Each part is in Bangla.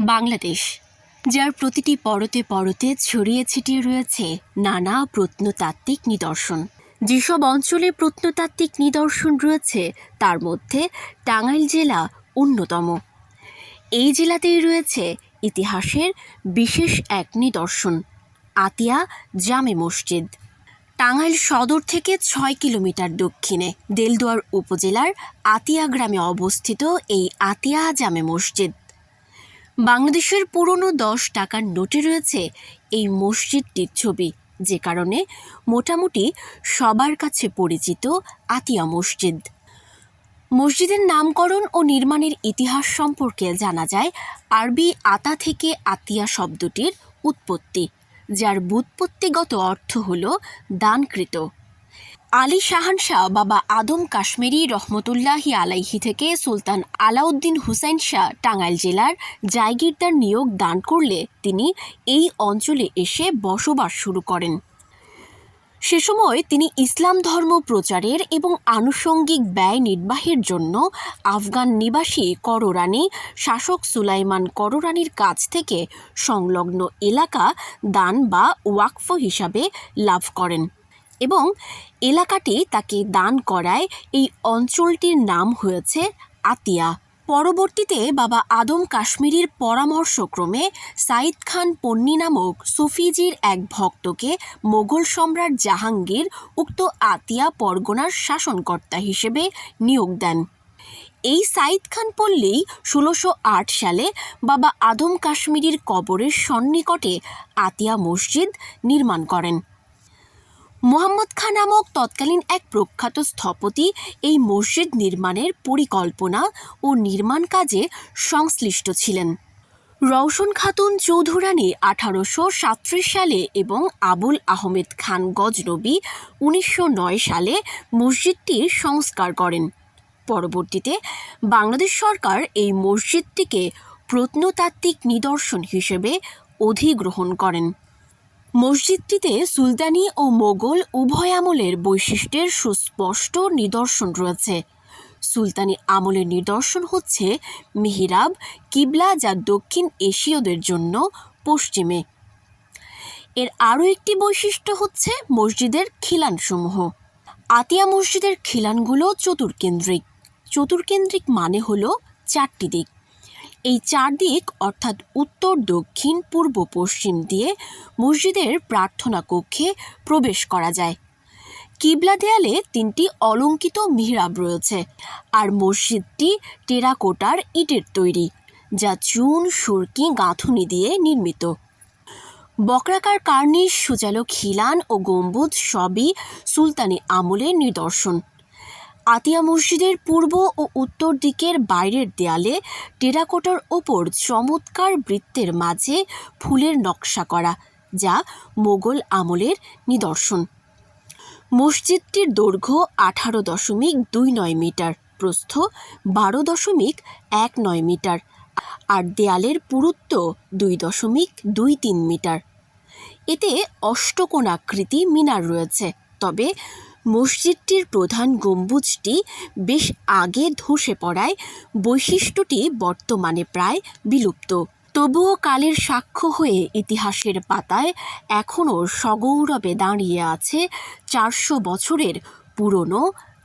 বাংলাদেশ, যার প্রতিটি পরতে পরতে ছড়িয়ে ছিটিয়ে রয়েছে নানা প্রত্নতাত্ত্বিক নিদর্শন। যেসব অঞ্চলে প্রত্নতাত্ত্বিক নিদর্শন রয়েছে, তার মধ্যে টাঙ্গাইল জেলা অন্যতম। এই জেলাতেই রয়েছে ইতিহাসের বিশেষ এক নিদর্শন, আতিয়া জামে মসজিদ। টাঙ্গাইল সদর থেকে ছয় কিলোমিটার দক্ষিণে দেলদুয়ার উপজেলার আতিয়া গ্রামে অবস্থিত এই আতিয়া জামে মসজিদ। বাংলাদেশের পুরনো দশ টাকার নোটে রয়েছে এই মসজিদটির ছবি, যে কারণে মোটামুটি সবার কাছে পরিচিত আতিয়া মসজিদ। মসজিদের নামকরণ ও নির্মাণের ইতিহাস সম্পর্কে জানা যায় আরবি আতা থেকে আতিয়া শব্দটির উৎপত্তি। যার বুৎপত্তিগত অর্থ হল দানকৃত। আলী শাহান শাহ বাবা আদম কাশ্মীরি রহমতুল্লাহি আলাইহি থেকে সুলতান আলাউদ্দিন হুসাইন শাহ টাঙ্গাইল জেলার জায়গিরদার নিয়োগ দান করলে তিনি এই অঞ্চলে এসে বসবাস শুরু করেন। সে সময় তিনি ইসলাম ধর্ম প্রচারের এবং আনুষঙ্গিক ব্যয় নির্বাহের জন্য আফগান নিবাসী কররানি, শাসক সুলাইমান কররানির কাছ থেকে সংলগ্ন এলাকা দান বা ওয়াকফ হিসাবে লাভ করেন এবং এলাকাটি তাকে দান করায় এই অঞ্চলটির নাম হয়েছে আতিয়া। পরবর্তীতে বাবা আদম কাশ্মীরির পরামর্শক্রমে সাইদ খান পন্নী নামক সুফিজির এক ভক্তকে মোগল সম্রাট জাহাঙ্গীর উক্ত আতিয়া পরগনার শাসনকর্তা হিসেবে নিয়োগ দেন। এই সাইদ খান পল্লী ষোলোশো সালে বাবা আদম কাশ্মীরির কবরের সন্নিকটে আতিয়া মসজিদ নির্মাণ করেন। মোহাম্মদ খান নামক তৎকালীন এক প্রখ্যাত স্থপতি এই মসজিদ নির্মাণের পরিকল্পনা ও নির্মাণ কাজে সংশ্লিষ্ট ছিলেন। রওশন খাতুন চৌধুরানী আঠারোশো সাতত্রিশ সালে এবং আবুল আহমেদ খান গজনবী উনিশশো নয় সালে মসজিদটির সংস্কার করেন। পরবর্তীতে বাংলাদেশ সরকার এই মসজিদটিকে প্রত্নতাত্ত্বিক নিদর্শন হিসেবে অধিগ্রহণ করেন। মসজিদটিতে সুলতানি ও মোগল উভয় আমলের বৈশিষ্ট্যের সুস্পষ্ট নিদর্শন রয়েছে। সুলতানি আমলের নিদর্শন হচ্ছে মিহিরাব, কিবলা যা দক্ষিণ এশীয়দের জন্য পশ্চিমে। এর আরও একটি বৈশিষ্ট্য হচ্ছে মসজিদের খিলানসমূহ। আতিয়া মসজিদের খিলানগুলো চতুর্কেন্দ্রিক। চতুর্কেন্দ্রিক মানে হলো চারটি দিক। এই চার দিক অর্থাৎ উত্তর, দক্ষিণ, পূর্ব, পশ্চিম দিয়ে মসজিদের প্রার্থনা কক্ষে প্রবেশ করা যায়। কিবলা দেয়ালে তিনটি অলঙ্কিত মিহরাব রয়েছে আর মসজিদটি টেরাকোটার ইটের তৈরি, যা চুন, সুরকি, গাঁথুনি দিয়ে নির্মিত। বক্রাকার কার্নিশ সুচালো খিলান ও গম্বুজ সবই সুলতানি আমলের নিদর্শন। আতিয়া মসজিদের পূর্ব ও উত্তর দিকের বাইরের দেয়ালে টেরাকোটার ওপর চমৎকার বৃত্তের মাঝে ফুলের নকশা করা, যা মোগল আমলের নিদর্শন। মসজিদটির দৈর্ঘ্য আঠারো দশমিক দুই নয় মিটার, প্রস্থ বারো দশমিক এক নয় মিটার, আর দেয়ালের পুরুত্ব দুই দশমিক দুই তিন মিটার। এতে অষ্টকোণাকৃতি মিনার রয়েছে, তবে মসজিদটির প্রধান গম্বুজটি বেশ আগে ধসে পড়ায়, বৈশিষ্ট্যটি বর্তমানে প্রায় বিলুপ্ত। তবুও কালের সাক্ষ্য হয়ে ইতিহাসের পাতায় এখনও সগৌরবে দাঁড়িয়ে আছে চারশো বছরের পুরনো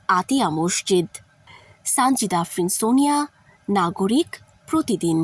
আতিয়া মসজিদ। সানজিদা আফরিন, সোনিয়া, নাগরিক প্রতিদিন।